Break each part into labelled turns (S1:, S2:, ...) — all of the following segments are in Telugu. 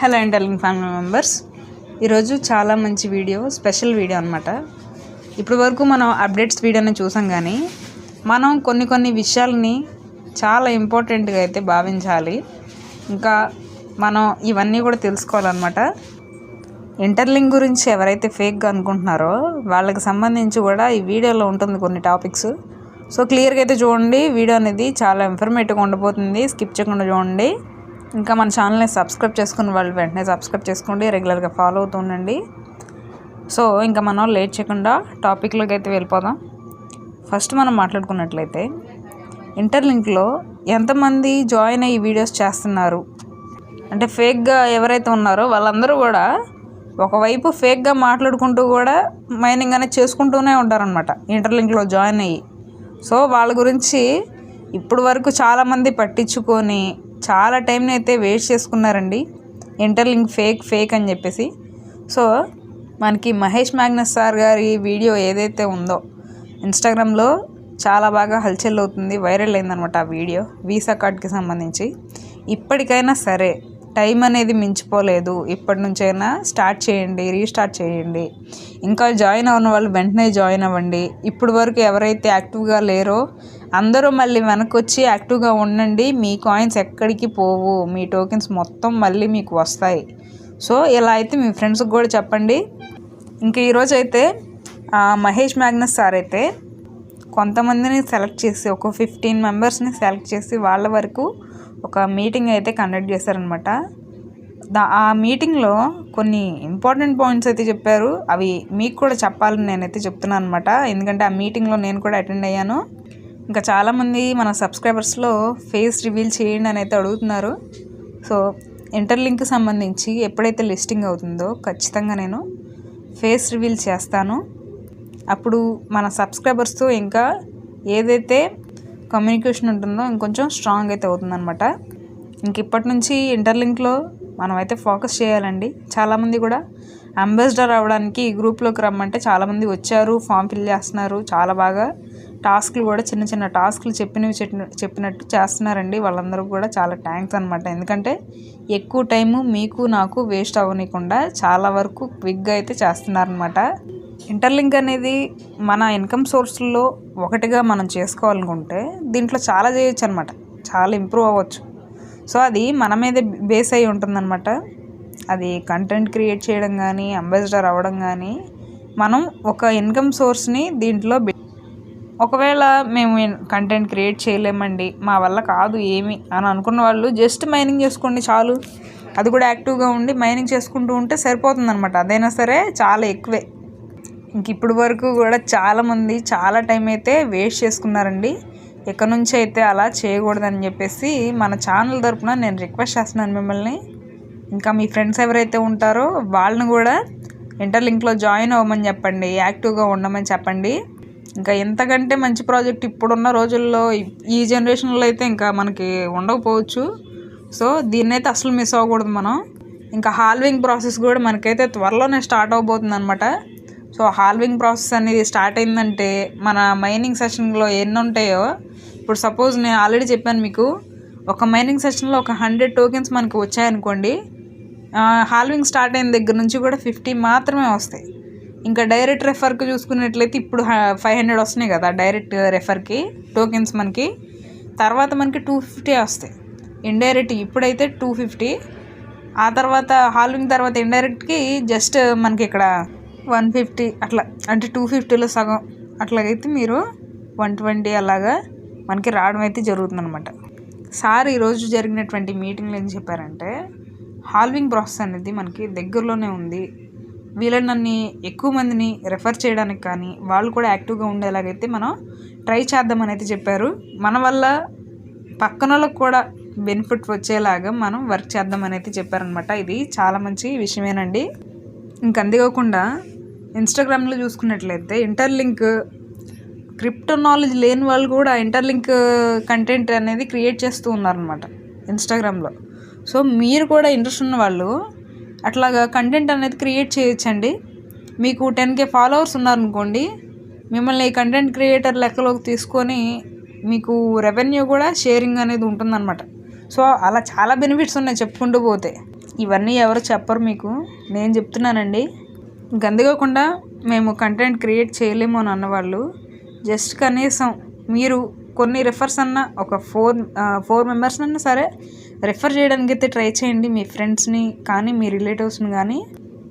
S1: హలో ఇంటర్లింగ్ ఫ్యామిలీ మెంబర్స్ ఈరోజు చాలా మంచి వీడియో స్పెషల్ వీడియో అనమాట ఇప్పటి వరకు మనం అప్డేట్స్ వీడియోని చూసాం కానీ మనం కొన్ని కొన్ని విషయాలని చాలా ఇంపార్టెంట్గా అయితే భావించాలి. ఇంకా మనం ఇవన్నీ కూడా తెలుసుకోవాలన్నమాట. ఇంటర్లింక్ గురించి ఎవరైతే ఫేక్గా అనుకుంటున్నారో వాళ్ళకి సంబంధించి కూడా ఈ వీడియోలో ఉంటుంది కొన్ని టాపిక్స్ సో క్లియర్గా అయితే చూడండి వీడియో అనేది చాలా ఇన్ఫర్మేటివ్గా ఉండబోతుంది స్కిప్ చేయకుండా చూడండి. ఇంకా మన ఛానల్ని సబ్స్క్రైబ్ చేసుకున్న వాళ్ళు వెంటనే సబ్స్క్రైబ్ చేసుకోండి రెగ్యులర్గా ఫాలో అవుతూ ఉండండి. సో ఇంకా మనం లేట్ చేయకుండా టాపిక్లోకి అయితే వెళ్ళిపోదాం. ఫస్ట్ మనం మాట్లాడుకున్నట్లయితే ఇంటర్లింక్లో ఎంతమంది జాయిన్ అయ్యి వీడియోస్ చేస్తున్నారు? అంటే ఫేక్గా ఎవరైతే ఉన్నారో వాళ్ళందరూ కూడా ఒకవైపు ఫేక్గా మాట్లాడుకుంటూ కూడా మైనింగ్ అనేది చేసుకుంటూనే ఉంటారనమాట ఇంటర్లింక్లో జాయిన్ అయ్యి. సో వాళ్ళ గురించి ఇప్పుడు వరకు చాలామంది పట్టించుకొని చాలా టైంని అయితే వేస్ట్ చేసుకున్నారండి. ఇంటర్లింక్ ఫేక్ ఫేక్ అని చెప్పేసి. సో మనకి మహేష్ మ్యాగ్నస్ సార్ గారి వీడియో ఏదైతే ఉందో ఇన్స్టాగ్రామ్లో చాలా బాగా హల్చల్ అవుతుంది వైరల్ అయిందనమాట ఆ వీడియో వీసా కార్డ్కి సంబంధించి. ఇప్పటికైనా సరే టైం అనేది మించిపోలేదు. ఇప్పటి నుంచైనా స్టార్ట్ చేయండి రీస్టార్ట్ చేయండి. ఇంకా జాయిన్ అవ్వని వాళ్ళు వెంటనే జాయిన్ అవ్వండి. ఇప్పుడు వరకు ఎవరైతే యాక్టివ్గా లేరో అందరూ మళ్ళీ వెనక్కి వచ్చి యాక్టివ్గా ఉండండి. మీ కాయిన్స్ ఎక్కడికి పోవు. మీ టోకెన్స్ మొత్తం మళ్ళీ మీకు వస్తాయి. సో ఇలా అయితే మీ ఫ్రెండ్స్కి కూడా చెప్పండి. ఇంకా ఈరోజు అయితే మహేష్ మ్యాగ్నస్ సార్ అయితే కొంతమందిని సెలెక్ట్ చేసి ఒక ఫిఫ్టీన్ మెంబర్స్ని సెలెక్ట్ చేసి వాళ్ళ వరకు ఒక మీటింగ్ అయితే కండక్ట్ చేశారనమాట దా ఆ మీటింగ్లో కొన్ని ఇంపార్టెంట్ పాయింట్స్ అయితే చెప్పారు. అవి మీకు కూడా చెప్పాలని నేనైతే చెప్తున్నాను అనమాట ఎందుకంటే ఆ మీటింగ్లో నేను కూడా అటెండ్ అయ్యాను. ఇంకా చాలామంది మన సబ్స్క్రైబర్స్లో ఫేస్ రివీల్ చేయండి అని అయితే అడుగుతున్నారు. సో ఇంటర్లింక్ సంబంధించి ఎప్పుడైతే లిస్టింగ్ అవుతుందో ఖచ్చితంగా నేను ఫేస్ రివీల్ చేస్తాను. అప్పుడు మన సబ్స్క్రైబర్స్తో ఇంకా ఏదైతే కమ్యూనికేషన్ ఉంటుందో ఇంకొంచెం స్ట్రాంగ్ అయితే అవుతుందన్నమాట. ఇంక ఇప్పటి నుంచి ఇంటర్లింక్లో మనమైతే ఫోకస్ చేయాలండి. చాలామంది కూడా అంబాసిడర్ అవ్వడానికి ఈ గ్రూప్లోకి రమ్మంటే చాలామంది వచ్చారు ఫామ్ ఫిల్ చేస్తున్నారు. చాలా బాగా టాస్క్లు కూడా చిన్న చిన్న టాస్క్లు చెప్పినవి చెప్పిన- చెప్పినట్టు చేస్తున్నారండి. వాళ్ళందరూ కూడా చాలా థ్యాంక్స్ అనమాట ఎందుకంటే ఎక్కువ టైము మీకు నాకు వేస్ట్ అవ్వనీయకుండా చాలా వరకు క్విక్గా అయితే చేస్తున్నారనమాట ఇంటర్లింక్ అనేది మన ఇన్కమ్ సోర్స్లో ఒకటిగా మనం చేసుకోవాలనుకుంటే దీంట్లో చాలా చేయొచ్చు అనమాట చాలా ఇంప్రూవ్ అవ్వచ్చు. సో అది మన మీదే బేస్ అయి ఉంటుందన్నమాట అది కంటెంట్ క్రియేట్ చేయడం కానీ అంబాసిడర్ అవ్వడం కానీ మనం ఒక ఇన్కమ్ సోర్స్ని దీంట్లో ఒకవేళ మేము కంటెంట్ క్రియేట్ చేయలేమండి మా వల్ల కాదు ఏమి అని అనుకున్న వాళ్ళు జస్ట్ మైనింగ్ చేసుకోండి చాలు. అది కూడా యాక్టివ్గా ఉండి మైనింగ్ చేసుకుంటూ ఉంటే సరిపోతుంది అనమాట అదైనా సరే చాలా ఎక్కువే. ఇంక ఇప్పుడు వరకు కూడా చాలామంది చాలా టైం అయితే వేస్ట్ చేసుకున్నారండి. ఇక నుంచి అయితే అలా చేయకూడదని చెప్పేసి మన ఛానల్ తరపున నేను రిక్వెస్ట్ చేస్తున్నాను మిమ్మల్ని. ఇంకా మీ ఫ్రెండ్స్ ఎవరైతే ఉంటారో వాళ్ళని కూడా ఇంటర్లింక్లో జాయిన్ అవ్వమని చెప్పండి యాక్టివ్గా ఉండమని చెప్పండి. ఇంకా ఎంతకంటే మంచి ప్రాజెక్ట్ ఇప్పుడున్న రోజుల్లో ఈ- జనరేషన్లో అయితే ఇంకా మనకి ఉండకపోవచ్చు. సో దీన్ని అయితే అసలు మిస్ అవ్వకూడదు మనం. ఇంకా హాల్వింగ్ ప్రాసెస్ కూడా మనకైతే త్వరలోనే స్టార్ట్ అవబోతుంది అనమాట సో హాల్వింగ్ ప్రాసెస్ అనేది స్టార్ట్ అయిందంటే మన మైనింగ్ సెషన్లో ఎన్ని ఉంటాయో ఇప్పుడు సపోజ్ నేను ఆల్రెడీ చెప్పాను మీకు ఒక మైనింగ్ సెషన్లో ఒక హండ్రెడ్ టోకెన్స్ మనకు వచ్చాయనుకోండి హాల్వింగ్ స్టార్ట్ అయిన దగ్గర నుంచి కూడా ఫిఫ్టీ మాత్రమే వస్తాయి. ఇంకా డైరెక్ట్ రెఫర్కి చూసుకున్నట్లయితే ఇప్పుడు ఫైవ్ హండ్రెడ్ వస్తున్నాయి కదా డైరెక్ట్ రెఫర్కి టోకెన్స్ మనకి. తర్వాత మనకి టూ ఫిఫ్టీ వస్తాయి. ఇండైరెక్ట్ ఇప్పుడైతే టూ ఫిఫ్టీ ఆ తర్వాత హాల్వింగ్ తర్వాత ఇండైరెక్ట్కి జస్ట్ మనకి ఇక్కడ వన్ ఫిఫ్టీ అట్లా అంటే టూ ఫిఫ్టీలో సగం అట్లాగైతే మీరు వన్ ట్వంటీ అలాగా మనకి రావడం అయితే జరుగుతుందన్నమాట. సార్ ఈరోజు జరిగినటువంటి మీటింగ్లో ఏం చెప్పారంటే హాల్వింగ్ ప్రాసెస్ అనేది మనకి దగ్గరలోనే ఉంది. వీళ్ళని ఎక్కువ మందిని రెఫర్ చేయడానికి కానీ వాళ్ళు కూడా యాక్టివ్గా ఉండేలాగైతే మనం ట్రై చేద్దామని అయితే చెప్పారు. మన వల్ల పక్కన వాళ్ళకి కూడా బెనిఫిట్ వచ్చేలాగా మనం వర్క్ చేద్దామని అయితే చెప్పారనమాట ఇది చాలా మంచి విషయమేనండి. ఇంకంతేకాకుండా ఇన్స్టాగ్రామ్లో చూసుకున్నట్లయితే ఇంటర్లింక్ క్రిప్టో నాలెడ్జ్ లేని వాళ్ళు కూడా ఇంటర్లింక్ కంటెంట్ అనేది క్రియేట్ చేస్తూ ఉన్నారనమాట ఇన్స్టాగ్రామ్లో. సో మీరు కూడా ఇంట్రెస్ట్ ఉన్న వాళ్ళు అట్లాగా కంటెంట్ అనేది క్రియేట్ చేయొచ్చండి. మీకు టెన్ కే ఫాలోవర్స్ ఉన్నారనుకోండి మిమ్మల్ని కంటెంట్ క్రియేటర్ లెక్కలోకి తీసుకొని మీకు రెవెన్యూ కూడా షేరింగ్ అనేది ఉంటుందన్నమాట. సో అలా చాలా బెనిఫిట్స్ ఉన్నాయి చెప్పుకుంటూ పోతే. ఇవన్నీ ఎవరు చెప్పరు మీకు. నేను చెప్తున్నానండి. ఇంక మేము కంటెంట్ క్రియేట్ చేయలేము అని అన్నవాళ్ళు. జస్ట్ కనీసం మీరు కొన్ని రిఫర్స్ అన్న ఒక ఫోర్ ఫోర్ మెంబర్స్ అన్నా సరే రిఫర్ చేయడానికి అయితే ట్రై చేయండి మీ ఫ్రెండ్స్ని కానీ మీ రిలేటివ్స్ని కానీ.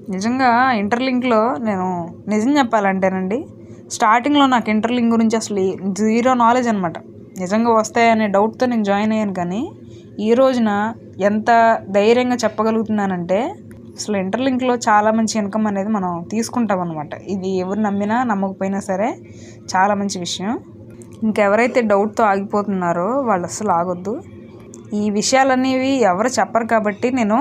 S1: నిజంగా ఇంటర్లింక్లో నేను నిజం చెప్పాలంటేనండి స్టార్టింగ్లో నాకు ఇంటర్లింక్ గురించి అసలు జీరో నాలెడ్జ్ అనమాట నిజంగా వస్తాయనే డౌట్తో నేను జాయిన్ అయ్యాను కానీ ఈ రోజున ఎంత ధైర్యంగా చెప్పగలుగుతున్నానంటే అసలు ఇంటర్లింక్లో చాలా మంచి ఇన్కమ్ అనేది మనం తీసుకుంటాం అనమాట ఇది ఎవరు నమ్మినా నమ్మకపోయినా సరే చాలా మంచి విషయం. ఇంకెవరైతే డౌట్తో ఆగిపోతున్నారో వాళ్ళు అస్సలు ఆగొద్దు. ఈ విషయాలనేవి ఎవరు చెప్పరు కాబట్టి నేను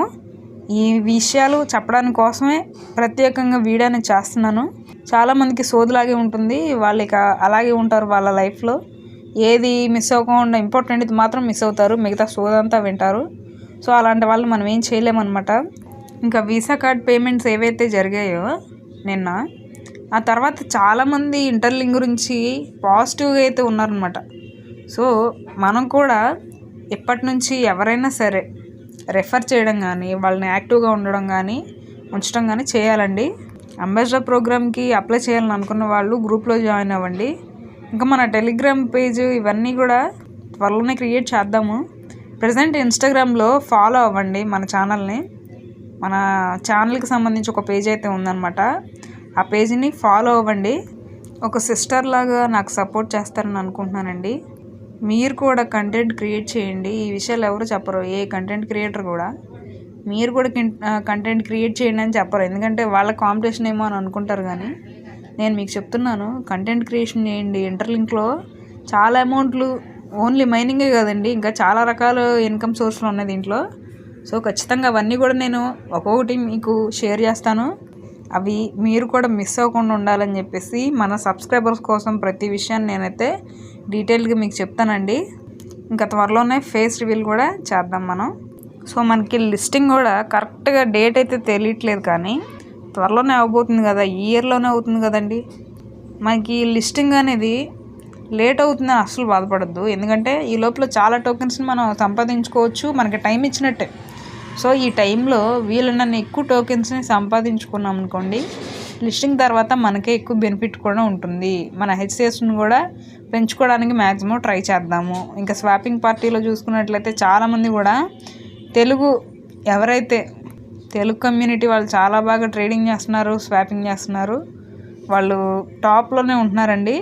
S1: ఈ విషయాలు చెప్పడానికి కోసమే ప్రత్యేకంగా వీడియోని అనేది చేస్తున్నాను చాలామందికి సోదులాగే ఉంటుంది. వాళ్ళు ఇక అలాగే ఉంటారు వాళ్ళ లైఫ్లో. ఏది మిస్ అవ్వకుండా ఇంపార్టెంట్ ఇది మాత్రం మిస్ అవుతారు. మిగతా సోదంతా వింటారు. సో అలాంటి వాళ్ళు మనం ఏం చేయలేమన్నమాట. ఇంకా వీసా కార్డ్ పేమెంట్స్ ఏవైతే జరిగాయో నిన్న ఆ తర్వాత చాలామంది ఇంటర్లింక్ గురించి పాజిటివ్గా అయితే ఉన్నారనమాట సో మనం కూడా ఎప్పటి నుంచి ఎవరైనా సరే రెఫర్ చేయడం కానీ వాళ్ళని యాక్టివ్గా ఉండడం కానీ ఉంచడం కానీ చేయాలండి. అంబాసిడర్ ప్రోగ్రామ్కి అప్లై చేయాలని అనుకున్న వాళ్ళు గ్రూప్లో జాయిన్ అవ్వండి. ఇంకా మన టెలిగ్రామ్ పేజ్ ఇవన్నీ కూడా త్వరలోనే క్రియేట్ చేద్దాము. ప్రజెంట్ ఇన్స్టాగ్రామ్లో ఫాలో అవ్వండి మన ఛానల్ని. మన ఛానల్కి సంబంధించి ఒక పేజ్ అయితే ఉందన్నమాట. ఆ పేజీని ఫాలో అవ్వండి. ఒక సిస్టర్ లాగా నాకు సపోర్ట్ చేస్తారని అనుకుంటున్నానండి. మీరు కూడా కంటెంట్ క్రియేట్ చేయండి. ఈ విషయాలు ఎవరు చెప్పరు. ఏ కంటెంట్ క్రియేటర్ కూడా. మీరు కూడా కంటెంట్ క్రియేట్ చేయండి అని చెప్పరు. ఎందుకంటే వాళ్ళ కాంపిటీషన్ ఏమో అని అనుకుంటారు కానీ నేను మీకు చెప్తున్నాను కంటెంట్ క్రియేషన్ చేయండి. ఇంటర్లింక్లో చాలా అమౌంట్లు ఓన్లీ మైనింగే కదండి. ఇంకా చాలా రకాల ఇన్కమ్ సోర్స్లు ఉన్నాయి దీంట్లో. సో ఖచ్చితంగా అవన్నీ కూడా నేను ఒక్కొక్కటి మీకు షేర్ చేస్తాను. అవి మీరు కూడా మిస్ అవ్వకుండా ఉండాలని చెప్పేసి మన సబ్స్క్రైబర్స్ కోసం ప్రతి విషయాన్ని నేనైతే డీటెయిల్గా మీకు చెప్తానండి. ఇంకా త్వరలోనే ఫేస్ రివీల్ కూడా చేద్దాం మనం. సో మనకి లిస్టింగ్ కూడా కరెక్ట్గా డేట్ అయితే తెలియట్లేదు కానీ త్వరలోనే అవ్వబోతుంది కదా ఈ ఇయర్లోనే అవుతుంది కదండి. మనకి లిస్టింగ్ అనేది లేట్ అవుతుందని అస్సలు బాధపడద్దు. ఎందుకంటే ఈ లోపల చాలా టోకెన్స్ని మనం సంపాదించుకోవచ్చు. మనకి టైం ఇచ్చినట్టే. సో ఈ టైంలో వీళ్ళనన్ను ఎక్కువ టోకెన్స్ని సంపాదించుకున్నాం అనుకోండి లిస్టింగ్ తర్వాత మనకే ఎక్కువ బెనిఫిట్ కూడా ఉంటుంది. మన హెచ్సిఎస్ని కూడా పెంచుకోవడానికి మ్యాక్సిమం ట్రై చేద్దాము. ఇంకా స్వాపింగ్ పార్టీలో చూసుకున్నట్లయితే చాలామంది కూడా తెలుగు ఎవరైతే తెలుగు కమ్యూనిటీ వాళ్ళు చాలా బాగా ట్రేడింగ్ చేస్తున్నారు స్వాపింగ్ చేస్తున్నారు వాళ్ళు టాప్లోనే ఉంటున్నారండి.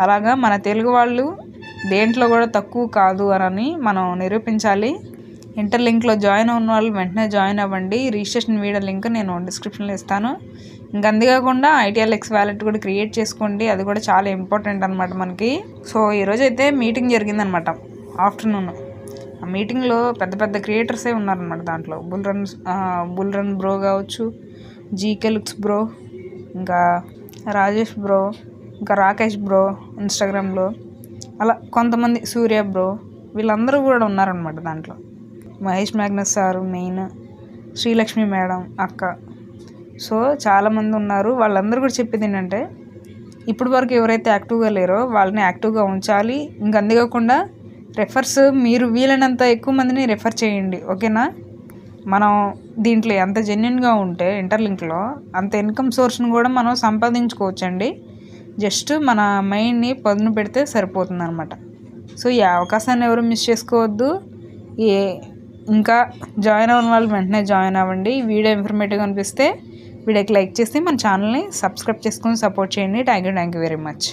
S1: అలాగా మన తెలుగు వాళ్ళు దేంట్లో కూడా తక్కువ కాదు అని మనం నిరూపించాలి. ఇంటర్ లింక్లో జాయిన్ ఉన్న వాళ్ళు వెంటనే జాయిన్ అవ్వండి. రిజిస్ట్రేషన్ వీడియో లింక్ నేను డిస్క్రిప్షన్లో ఇస్తాను. ఇంకా అంతేకాకుండా ఐటీఎల్ఎక్స్ వ్యాలెట్ కూడా క్రియేట్ చేసుకోండి. అది కూడా చాలా ఇంపార్టెంట్ అనమాట మనకి. సో ఈరోజు అయితే మీటింగ్ జరిగిందనమాట ఆఫ్టర్నూన్. ఆ మీటింగ్లో పెద్ద పెద్ద క్రియేటర్సే ఉన్నారనమాట దాంట్లో. Bull run bull run bro కావచ్చు జీకే లుక్స్ బ్రో ఇంకా రాజేష్ బ్రో ఇంకా రాకేష్ బ్రో ఇన్స్టాగ్రామ్లో. అలా కొంతమంది సూర్య బ్రో వీళ్ళందరూ కూడా ఉన్నారనమాట దాంట్లో. Mahesh Magnus sir main Srilakshmi madam అక్క. సో చాలామంది ఉన్నారు. వాళ్ళందరూ కూడా చెప్పేది ఏంటంటే ఇప్పటి వరకు ఎవరైతే యాక్టివ్గా లేరో వాళ్ళని యాక్టివ్గా ఉంచాలి. ఇంక అంతేకాకుండా రెఫర్స్ మీరు వీలైనంత ఎక్కువ మందిని రెఫర్ చేయండి. ఓకేనా? మనం దీంట్లో ఎంత జెన్యున్గా ఉంటే ఇంటర్లింక్లో అంత ఇన్కమ్ సోర్స్ని కూడా మనం సంపాదించుకోవచ్చండి. జస్ట్ మన మైండ్ని పదును పెడితే సరిపోతుంది అనమాట సో ఈ అవకాశాన్ని ఎవరు మిస్ చేసుకోవద్దు. ఏ ఇంకా జాయిన్ అవ్వని వాళ్ళు వెంటనే జాయిన్ అవ్వండి. వీడియో ఇన్ఫర్మేటివ్ అనిపిస్తే వీడియోకి లైక్ చేసి మన ఛానల్ని సబ్స్క్రైబ్ చేసుకొని సపోర్ట్ చేయండి. Thank you thank you very much